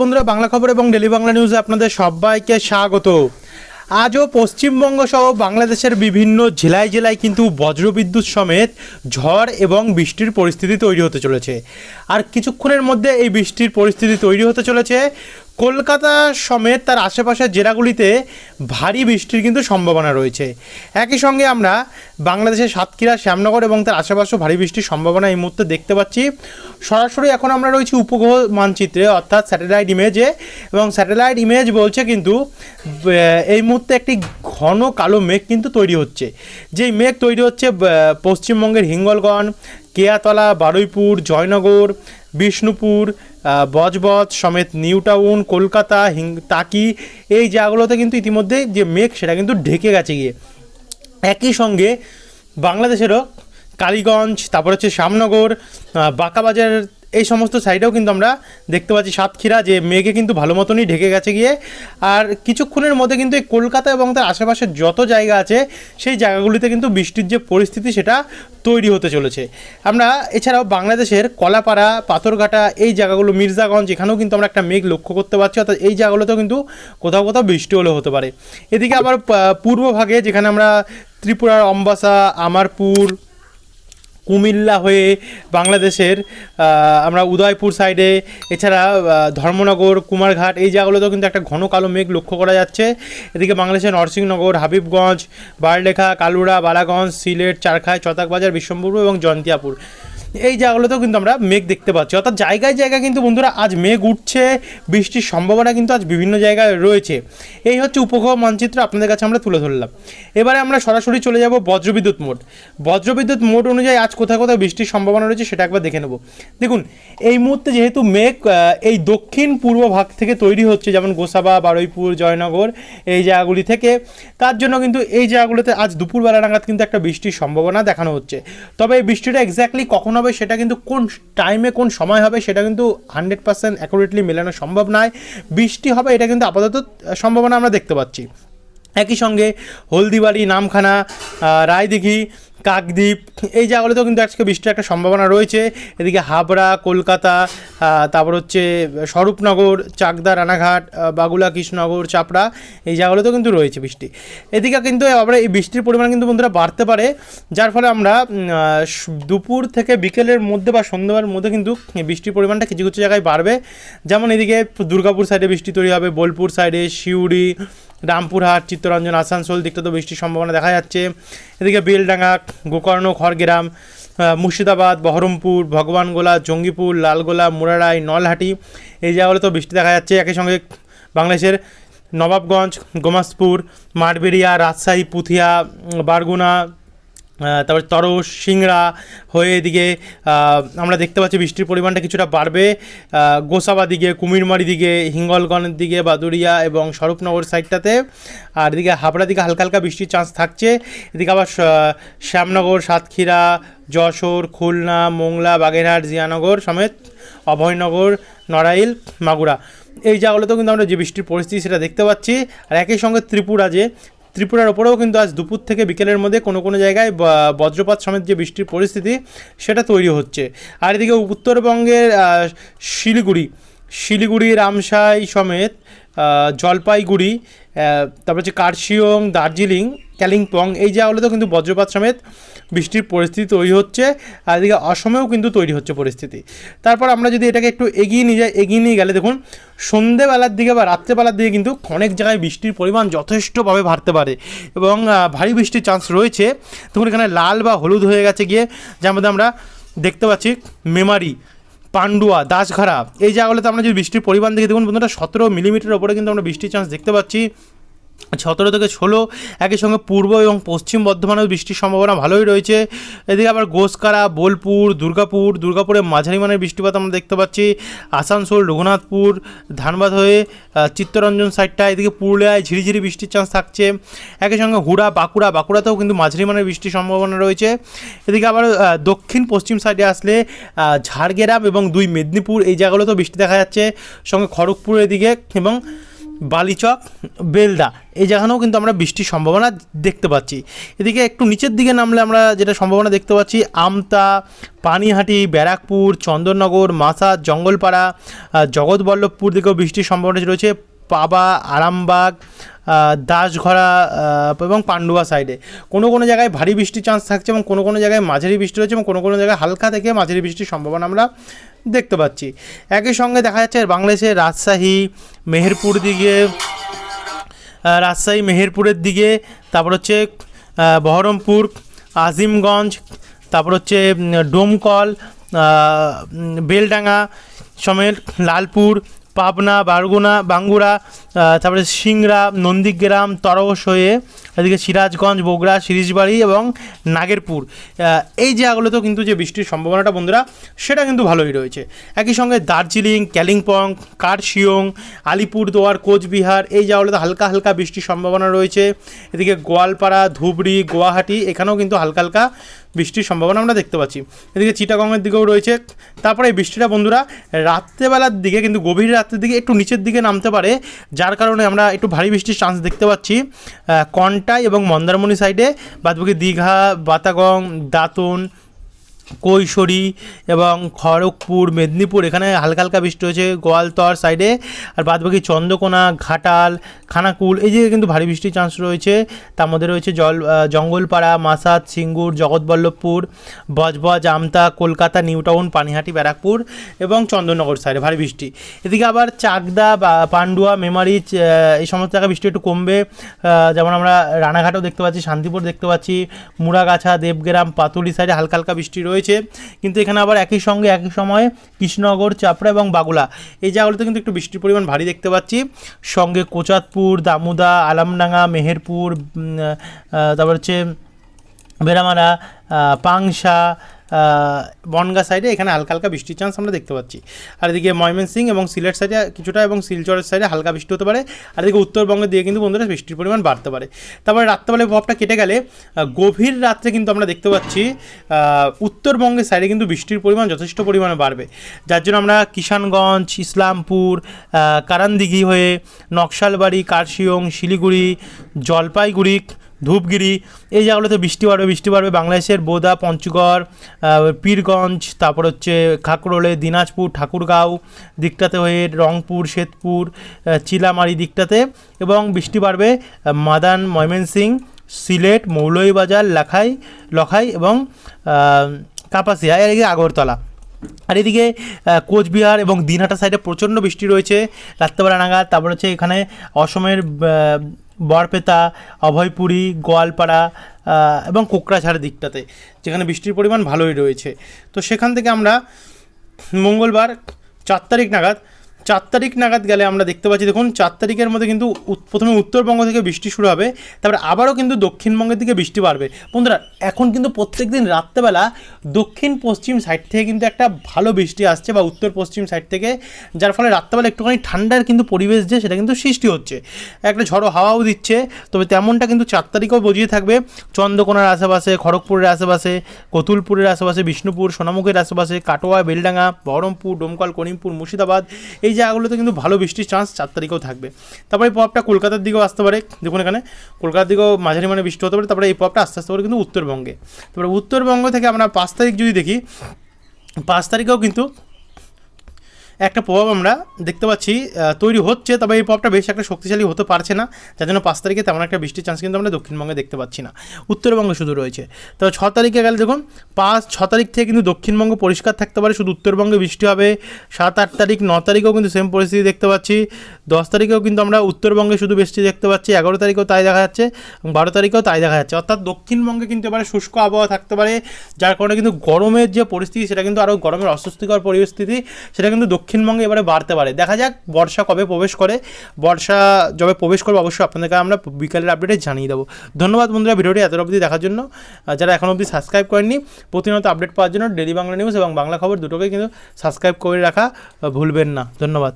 বন্ধুরা, বাংলা খবর এবং ডেলি বাংলা নিউজে আপনাদের সবাইকে স্বাগত। আজও পশ্চিমবঙ্গ সহ বাংলাদেশের বিভিন্ন জেলায় জেলায় কিন্তু বজ্রবিদ্যুৎ সমেত ঝড় এবং বৃষ্টির পরিস্থিতি তৈরি হতে চলেছে। আর কিছুক্ষণের মধ্যে এই বৃষ্টির পরিস্থিতি তৈরি হতে চলেছে। কলকাতা সমেত তার আশেপাশের জেলাগুলিতে ভারী বৃষ্টির কিন্তু সম্ভাবনা রয়েছে। একই সঙ্গে আমরা বাংলাদেশের সাতক্ষীরা, শ্যামনগর এবং তার আশেপাশেও ভারী বৃষ্টির সম্ভাবনা এই মুহূর্তে দেখতে পাচ্ছি। সরাসরি এখন আমরা রয়েছি উপগ্রহ মানচিত্রে, অর্থাৎ স্যাটেলাইট ইমেজে এবং স্যাটেলাইট ইমেজ বলছে কিন্তু এই মুহূর্তে একটি ঘন কালো মেঘ কিন্তু তৈরি হচ্ছে। যেই মেঘ তৈরি হচ্ছে পশ্চিমবঙ্গের হিঙ্গলগঞ্জ, কেয়াতলা, বারুইপুর, জয়নগর, বিষ্ণুপুর বজবজ সমেত নিউ টাউন, কলকাতা, হিং তাকি এই জায়গাগুলোতে কিন্তু ইতিমধ্যে যে মেঘ, সেটা কিন্তু ঢেকে গেছে গিয়ে। একই সঙ্গে বাংলাদেশেরও কালীগঞ্জ, তারপর হচ্ছে শ্যামনগর বাঁকাবাজার এই সমস্ত সাইডেও কিন্তু আমরা দেখতে পাচ্ছি সাতক্ষীরা, যে মেঘে কিন্তু ভালো মতনই ঢেকে গেছে গিয়ে। আর কিছুক্ষণের মধ্যে কিন্তু এই কলকাতা এবং তার আশেপাশের যত জায়গা আছে, সেই জায়গাগুলিতে কিন্তু বৃষ্টির যে পরিস্থিতি, সেটা তৈরি হতে চলেছে। আমরা এছাড়াও বাংলাদেশের কলাপাড়া, পাথরঘাটা, এই জায়গাগুলো, মির্জাগঞ্জ, এখানেও কিন্তু আমরা একটা মেঘ লক্ষ্য করতে পারছি। অর্থাৎ এই জায়গাগুলোতেও কিন্তু কোথাও কোথাও বৃষ্টি হলেও হতে পারে। এদিকে আবার পা- পূর্বভাগে যেখানে আমরা ত্রিপুরার অম্বাসা, আমারপুর কুমিল্লা হয়ে বাংলাদেশের আমরা উদয়পুর সাইডে এছাড়া ধর্মনগর, কুমারঘাট, এই জায়গাগুলোতেও কিন্তু একটা ঘন কালো মেঘ লক্ষ্য করা যাচ্ছে। এদিকে বাংলাদেশের নরসিংহনগর, হাবিবগঞ্জ, বারলেখা, কালুরা, বালাগঞ্জ, সিলেট চারখায় চতাকবাজার বিশ্বম্পুর এবং জয়ন্তিয়াপুর এই জায়গাগুলোতেও কিন্তু আমরা মেঘ দেখতে পাচ্ছি। অর্থাৎ জায়গায় জায়গায় কিন্তু বন্ধুরা আজ মেঘ উঠছে, বৃষ্টির সম্ভাবনা কিন্তু আজ বিভিন্ন জায়গায় রয়েছে। এই হচ্ছে উপগ্রহ মানচিত্র আপনাদের কাছে আমরা তুলে ধরলাম। এবারে আমরা সরাসরি চলে যাব বজ্রবিদ্যুৎ মোড। বজ্রবিদ্যুৎ মোড অনুযায়ী আজ কোথায় কোথায় বৃষ্টির সম্ভাবনা রয়েছে সেটা একবার দেখে নেব। দেখুন, এই মুহূর্তে যেহেতু মেঘ এই দক্ষিণ পূর্ব ভাগ থেকে তৈরি হচ্ছে, যেমন গোসাবা, বারুইপুর, জয়নগর, এই জায়গাগুলি থেকে, তার জন্য কিন্তু এই জায়গাগুলোতে আজ দুপুরবেলা নাগাদ কিন্তু একটা বৃষ্টির সম্ভাবনা দেখানো হচ্ছে। তবে এই বৃষ্টিটা এক্স্যাক্টলি কখন সেটা কিন্তু কোন টাইমে কোন সময় হবে, সেটা কিন্তু হান্ড্রেড পার্সেন্ট অ্যাকুরেটলি মেলানো সম্ভব নয়। বৃষ্টি হবে, এটা কিন্তু আপাতত সম্ভাবনা আমরা দেখতে পাচ্ছি। একই সঙ্গে হলদিবাড়ি, নামখানা রায়দিঘি কাকদ্বীপ, এই জায়গাগুলোতেও কিন্তু আজকে বৃষ্টির একটা সম্ভাবনা রয়েছে। এদিকে হাবড়া, কলকাতা তারপর হচ্ছে স্বরূপনগর, চাকদা, রানাঘাট বাগুলা কৃষ্ণনগর, চাপড়া, এই জায়গাগুলোতেও কিন্তু রয়েছে বৃষ্টি। এদিকে কিন্তু আবার এই বৃষ্টির পরিমাণ কিন্তু বন্ধুরা বাড়তে পারে, যার ফলে আমরা দুপুর থেকে বিকেলের মধ্যে বা সন্ধ্যার মধ্যে কিন্তু বৃষ্টির পরিমাণটা কিছু কিছু জায়গায় বাড়বে। যেমন এদিকে দুর্গাপুর সাইডে বৃষ্টি তৈরি হবে, বোলপুর সাইডে শিউড়ি রামপুরহাট, চিত্তরঞ্জন, আসানসোল দিকটা তো বৃষ্টির সম্ভাবনা দেখা যাচ্ছে। এদিকে বেলডাঙ্গা, গোকর্ণ, খড়গ্রাম মুর্শিদাবাদ, বহরমপুর, ভগবানগোলা, জঙ্গিপুর, লালগোলা, মুরারাই, নলহাটি, এই জায়গাগুলো তো বৃষ্টি দেখা যাচ্ছে। একই সঙ্গে বাংলাদেশের নবাবগঞ্জ, গোমাসপুর, মাঠবেড়িয়া, রাজশাহী পুথিয়া বারগুনা তারপর তরস, সিংড়া হয়ে এদিকে আমরা দেখতে পাচ্ছি বৃষ্টির পরিমাণটা কিছুটা বাড়বে। গোসাবা দিকে, কুমিরমারি দিকে হিঙ্গলগঞ্জের দিকে বাদুরিয়া এবং স্বরূপনগর সাইডটাতে। আর এদিকে হাবড়া দিকে হালকা হালকা বৃষ্টির চান্স থাকছে। এদিকে আবার শ্যামনগর, সাতক্ষীরা, যশোর, খুলনা, মোংলা, বাগেরহাট, জিয়ানগর সমেত অভয়নগর, নড়াইল, মাগুরা। এই জায়গাগুলোতেও কিন্তু আমরা যে বৃষ্টির পরিস্থিতি সেটা দেখতে পাচ্ছি। আর একই সঙ্গে ত্রিপুরা যে ত্রিপুরার ওপরেও কিন্তু আজ দুপুর থেকে বিকেলের মধ্যে কোনো কোনো জায়গায় বজ্রপাত সমেত যে বৃষ্টির পরিস্থিতি, সেটা তৈরি হচ্ছে। আর এদিকে উত্তরবঙ্গের শিলিগুড়ি শিলিগুড়ি, রামসাই সমেত জলপাইগুড়ি তারপর হচ্ছে কার্শিয়ং দার্জিলিং কালিম্পং, এই জায়গাগুলোতেও কিন্তু বজ্রপাত সমেত বৃষ্টির পরিস্থিতি তৈরি হচ্ছে আর এদিকে অসমেও কিন্তু তৈরি হচ্ছে পরিস্থিতি। তারপর আমরা যদি এটাকে একটু এগিয়ে নিয়ে যাই, এগিয়ে নিয়ে গেলে দেখুন, সন্ধেবেলার দিকে বা রাত্রেবেলার দিকে কিন্তু অনেক জায়গায় বৃষ্টির পরিমাণ যথেষ্টভাবে বাড়তে পারে এবং ভারী বৃষ্টির চান্স রয়েছে। তখন এখানে লাল বা হলুদ হয়ে গেছে গিয়ে, যার মধ্যে আমরা দেখতে পাচ্ছি মেমারি, পান্ডুয়া দাসঘাড়া এই জায়গাগুলোতে আমরা যদি বৃষ্টির পরিমাণ দেখি, দেখুন বন্ধুরা, সতেরো মিলিমিটার ওপরে কিন্তু আমরা বৃষ্টির চান্স দেখতে পাচ্ছি। সতেরো থেকে ষোলো একই সঙ্গে পূর্ব এবং পশ্চিম বর্ধমানেও বৃষ্টির সম্ভাবনা ভালোই রয়েছে। এদিকে আবার গোসকারা, বোলপুর, দুর্গাপুর দুর্গাপুরে মাঝারি মানের বৃষ্টিপাত আমরা দেখতে পাচ্ছি। আসানসোল, রঘুনাথপুর, ধানবাদ হয়ে চিত্তরঞ্জন সাইডটা, এদিকে পুরুলিয়ায় ঝিরিঝিরি বৃষ্টির চান্স থাকছে। একই সঙ্গে হুড়া, বাঁকুড়া, বাঁকুড়াতেও কিন্তু মাঝারি মানের বৃষ্টির সম্ভাবনা রয়েছে। এদিকে আবার দক্ষিণ পশ্চিম সাইডে আসলে ঝাড়গ্রাম এবং দুই মেদিনীপুর এই জায়গাগুলোতেও বৃষ্টি দেখা যাচ্ছে। সঙ্গে খড়গপুরের দিকে এবং বালিচক বেলদা এই জায়গানেও কিন্তু আমরা বৃষ্টির সম্ভাবনা দেখতে পাচ্ছি। এদিকে একটু নিচের দিকে নামলে আমরা যেটা সম্ভাবনা দেখতে পাচ্ছি, আমতা, পানিহাটি, ব্যারাকপুর, চন্দননগর মাসা জঙ্গলপাড়া জগৎবল্লভপুর দিকেও বৃষ্টির সম্ভাবনা রয়েছে। পাবা, আরামবাগ দাসঘরা এবং পান্ডুয়া সাইডে কোনো কোনো জায়গায় ভারী বৃষ্টির চান্স থাকছে এবং কোনো কোনো জায়গায় মাঝারি বৃষ্টি রয়েছে এবং কোনো কোনো জায়গায় হালকা থেকে মাঝারি বৃষ্টির সম্ভাবনা আমরা দেখতে পাচ্ছি। একই সঙ্গে দেখা যাচ্ছে বাংলাদেশের রাজশাহী, মেহেরপুর দিকে রাজশাহী, মেহেরপুরের দিকে, তারপর হচ্ছে বহরমপুর, আজিমগঞ্জ, তারপর হচ্ছে ডোমকল বেলডাঙ্গা, সমেত লালপুর পাবনা, বারগুনা বাঙ্গুড়া তারপরে সিংড়া, নন্দীগ্রাম, তরস হয়ে এদিকে সিরাজগঞ্জ, বগুড়া শিরিশবাড়ি এবং নাগেরপুর। এই জায়গাগুলোতেও কিন্তু যে বৃষ্টির সম্ভাবনাটা বন্ধুরা, সেটা কিন্তু ভালোই রয়েছে। একই সঙ্গে দার্জিলিং, কালিম্পং কার্শিয়ং আলিপুরদুয়ার, কোচবিহার, এই জায়গাগুলোতে হালকা হালকা বৃষ্টির সম্ভাবনা রয়েছে। এদিকে গোয়ালপাড়া, ধুবড়ি, গুয়াহাটি, এখানেও কিন্তু হালকা হালকা বৃষ্টির সম্ভাবনা আমরা দেখতে পাচ্ছি। এদিকে চিটাগংয়ের দিকেও রয়েছে। তারপরে এই বৃষ্টিটা বন্ধুরা রাত্রেবেলার দিকে কিন্তু গভীর রাত্রের দিকে একটু নিচের দিকে নামতে পারে, যার কারণে আমরা একটু ভারী বৃষ্টির চান্স দেখতে পাচ্ছি। কন্টাই এবং মন্দারমণি সাইডে বাদবাকি দীঘা, বাতাগং, দাঁতন কৈশোরী এবং খড়গপুর মেদিনীপুর এখানে হালকা হালকা বৃষ্টি হয়েছে গোয়ালতর সাইডে আর বাদবাকি চন্দ্রকোনা ঘাটাল খানাকুল এই জায়গায় কিন্তু ভারী বৃষ্টির চান্স রয়েছে। তার মধ্যে রয়েছে জল জঙ্গলপাড়া মাসাদ সিঙ্গুর জগৎবল্লভপুর বজবজ আমতা কলকাতা নিউ টাউন পানিহাটি ব্যারাকপুর এবং চন্দননগর সাইডে ভারী বৃষ্টি। এদিকে আবার চাকদা বা পান্ডুয়া মেমারিচ আহ, এই সমস্ত জায়গায় বৃষ্টি একটু কমবে। যেমন আমরা রানাঘাটও দেখতে পাচ্ছি শান্তিপুর দেখতে পাচ্ছি মুরাগাছা দেবগ্রাম পাতুলি সাইডে হালকা হালকা বৃষ্টি রয়েছে। কিন্তু এখানে আবার একই সঙ্গে একই সময়ে কৃষ্ণনগর চাপড়া এবং বাগুলা। এই জায়গাগুলোতে কিন্তু একটু বৃষ্টির পরিমাণ ভারী দেখতে পাচ্ছি। সঙ্গে কোচাতপুর দামুদা আলামডাঙ্গা মেহেরপুর তারপর হচ্ছে বেড়ামারা আহ, পাংশা বনগা সাইডে এখানে হালকা হালকা বৃষ্টির চান্স আমরা দেখতে পাচ্ছি। আর এদিকে ময়মনসিং এবং সিলেট সাইডে কিছুটা এবং শিলচরের সাইডে হালকা বৃষ্টি হতে পারে। আর এদিকে উত্তরবঙ্গের দিকে কিন্তু বন্ধুরা বৃষ্টির পরিমাণ বাড়তে পারে। তারপরে রাত্রেবেলায় প্রভাবটা কেটে গেলে গভীর রাত্রে কিন্তু আমরা দেখতে পাচ্ছি উত্তরবঙ্গের সাইডে কিন্তু বৃষ্টির পরিমাণ যথেষ্ট পরিমাণে বাড়বে। যার জন্য আমরা কিষানগঞ্জ, ইসলামপুর কারান্দিঘি হয়ে নকশালবাড়ি, কার্শিয়ং, শিলিগুড়ি, জলপাইগুড়ি ধূপগিরি, এই জায়গাগুলোতে বৃষ্টি বাড়বে বৃষ্টি বাড়বে বাংলাদেশের বোদা, পঞ্চগড় পীরগঞ্জ, তারপর হচ্ছে খাকরোলে, দিনাজপুর, ঠাকুরগাঁও, দিকটাতে হয়ে রংপুর শ্বেতপুর চিলামারি দিকটাতে এবং বৃষ্টি বাড়বে মাদান, ময়মনসিং, সিলেট, মৌলভীবাজার, লাখাই, লখাই এবং কাপাসিয়া এর আগে আগরতলা। আর এদিকে কোচবিহার এবং দিনহাটা সাইডে প্রচণ্ড বৃষ্টি রয়েছে, রাত্রেবেলা নাগাদ, তারপর হচ্ছে এখানে অসমের বরপেতা অভয়পুরী, গোয়ালপাড়া এবং কোকরাঝাড়ের দিকটাতে, যেখানে বৃষ্টির পরিমাণ ভালোই রয়েছে। তো সেখান থেকে আমরা মঙ্গলবার চার তারিখ নাগাদ চার তারিখ নাগাদ গেলে আমরা দেখতে পাচ্ছি, দেখুন, চার তারিখের মধ্যে কিন্তু প্রথমে উত্তরবঙ্গ থেকে বৃষ্টি শুরু হবে, তারপরে আবারও কিন্তু দক্ষিণবঙ্গের দিকে বৃষ্টি বাড়বে। বন্ধুরা, এখন কিন্তু প্রত্যেক দিন রাত্রেবেলা দক্ষিণ পশ্চিম সাইড থেকে কিন্তু একটা ভালো বৃষ্টি আসছে বা উত্তর পশ্চিম সাইড থেকে, যার ফলে রাত্রেবেলা একটুখানি ঠান্ডার কিন্তু পরিবেশ যে, সেটা কিন্তু সৃষ্টি হচ্ছে। একটা ঝড়ো হাওয়াও দিচ্ছে, তবে তেমনটা কিন্তু চার তারিখেও বজিয়ে থাকবে। চন্দ্রকোনার আশেপাশে, খড়গপুরের আশেপাশে, কতুলপুরের আশেপাশে, বিষ্ণুপুর, সোনামুখের আশেপাশে, কাটোয়া, বেলডাঙ্গা, বহরমপুর, ডোমকল, করিমপুর, মুর্শিদাবাদ, এই জায়গাগুলোতে কিন্তু ভালো বৃষ্টির চান্স চার তারিখেও থাকবে। তারপরে এই প্রভাবটা কলকাতার দিকেও আসতে পারে। দেখুন এখানে, কলকাতার দিকেও মাঝারি মানে বৃষ্টি হতে পারে। তারপরে এই প্রভাবটা আস্তে আস্তে করে কিন্তু উত্তরবঙ্গে। তারপরে উত্তরবঙ্গ থেকে আমরা পাঁচ তারিখ যদি দেখি, পাঁচ তারিখেও কিন্তু একটা প্রভাব আমরা দেখতে পাচ্ছি তৈরি হচ্ছে, তবে এই প্রভাবটা বেশ একটা শক্তিশালী হতে পারছে না, যার জন্য পাঁচ তারিখে তেমন একটা বৃষ্টির চান্স কিন্তু আমরা দক্ষিণবঙ্গে দেখতে পাচ্ছি না। উত্তরবঙ্গে শুধু রয়েছে। তবে ছ তারিখে গেলে দেখুন, পাঁচ, ছ তারিখ থেকে কিন্তু দক্ষিণবঙ্গ পরিষ্কার থাকতে পারে, শুধু উত্তরবঙ্গে বৃষ্টি হবে। সাত, আট তারিখ, ন তারিখেও কিন্তু সেম পরিস্থিতি দেখতে পাচ্ছি। দশ তারিখেও কিন্তু আমরা উত্তরবঙ্গে শুধু বৃষ্টি দেখতে পাচ্ছি, এগারো তারিখেও তাই দেখা যাচ্ছে, এবং বারো তারিখেও তাই দেখা যাচ্ছে। অর্থাৎ দক্ষিণবঙ্গে কিন্তু এবারে শুষ্ক আবহাওয়া থাকতে পারে, যার কারণে কিন্তু গরমের যে পরিস্থিতি, সেটা কিন্তু আরও গরমের অস্বস্তিকর পরিস্থিতি, সেটা কিন্তু দক্ষিণবঙ্গে এবারে বাড়তে পারে। দেখা যাক বর্ষা কবে প্রবেশ করে। বর্ষা যবে প্রবেশ করবে অবশ্যই আপনাদেরকে আমরা বিকালের আপডেটে জানিয়ে দেবো। ধন্যবাদ বন্ধুরা ভিডিওটি এত অবধি দেখার জন্য। যারা এখন অবধি সাবস্ক্রাইব করেননি, প্রতিনিয়ত আপডেট পাওয়ার জন্য ডেলি বাংলা নিউজ এবং বাংলা খবর দুটোকে কিন্তু সাবস্ক্রাইব করে রাখা ভুলবেন না। ধন্যবাদ।